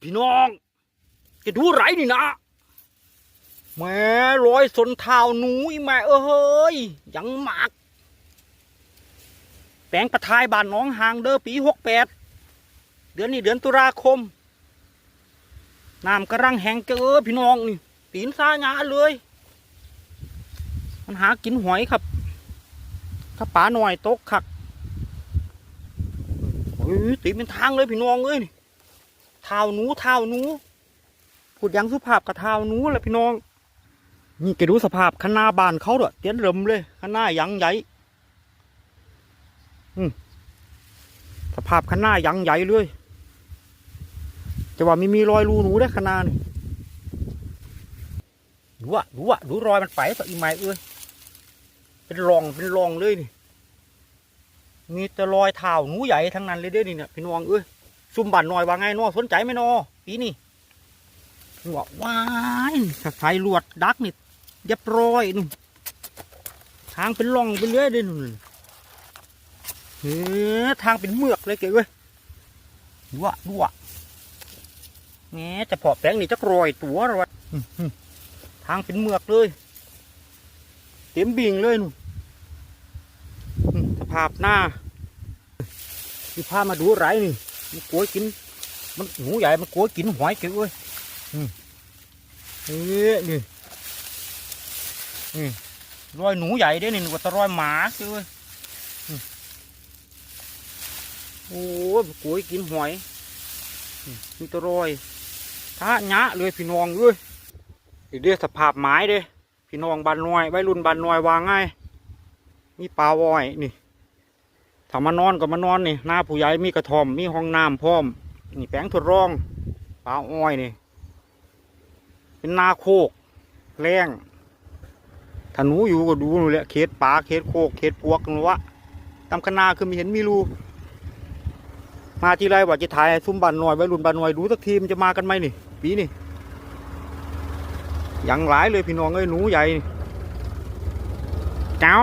พี่น้องจะดูไรนี่นะแม่รอยสนเท้าหนูอีแม่เอ้ยยังหมากแปลงประทายบ้านน้องหางเด้อปีหกแปดเดือนนี้เดือนตุลาคมน้ำกระรังแหงเจอพี่น้องนี่ตีนซาหยาเลย มันหากินหอยครับถ้าป่าหน่อยตกขักเฮ้ยตีเป็นทางเลยพี่น้องเอ้ยนี่ เท้าหนูเท้าหนูพูดยังสุภาพกับเท้าหนูแหละพี่น้อง นี่แกดูสภาพคณาบานเขาเด้อเตี้ยนเริ่มเลยคณาหยังใหญ่สภาพข้างหน้ายังใหญ่เลยจะว่าไม่มีรอยรูหนูได้ขนาดนี่ดูอะดูอะดูรอยมันไปต่ออีไม้เอ้ยเป็นรองเป็นรองเลยนี่มีแต่รอยเท้าหนูใหญ่ทั้งนั้นเลยเด้อนี่เนี่ยพี่น้องเอ้ย ซุ่มบันหน่อยว่าไงนอสนใจไหมนอปีนี่ว่าว้ายถ้าใส่ลวดดักนี่เรียบร้อยนู่นทางเป็นร่องไปเรื่อยเลยนู่นเฮ้ทางเป็นเมือกเลยเก๋เว้ยดูอะดูอะแง่จะพอแปลงนี่จะกรอยตัวหรอวะอื้อหือทางเป็นเมือกเลย เต็มบิ่งเลยนู่นสภาพหน้าที่พามาดูไรนี่ มันกลัวกิน มันหนูใหญ่ มันกลัวกินหอยเก๋เว้ยอืมเฮ้ยนี่นี่รอยหนูใหญ่เด้นี่นึกว่าตะรอยหมาเก๋เว้ยโอ้ยกล้วยกินหอยมีตะรอยท้าหยะเลยพี่น้องเอ้ยอีกเดียสภาพไม้เด้พี่น้องบานน้อยไว้รุ่นบานน้อยวางง่ายมีปลาวอยนี่ ถ้ามานอนก็มานอนนี่หน้าผู้ใหญ่มีกระท่อมมีห้องน้ำพร้อม นี่แปลงทดลองปลาอ้อยนี่ เป็นนาโคกแรงถ้าหนูอยู่ก็ดูนู่นแหละเขตป่าเขตโคกเขตปวกนู่นวะตามคณาคือม่เห็นมีรูมาทีไรว่าจะถ่ายซุ้มบันหน่อยไว้รุ่นบันหน่อยดูสักทีมันจะมากันไหมนี่ ปีนี่ยังหลายเลยพี่น้องเอ้ยหนูใหญ่เจ้า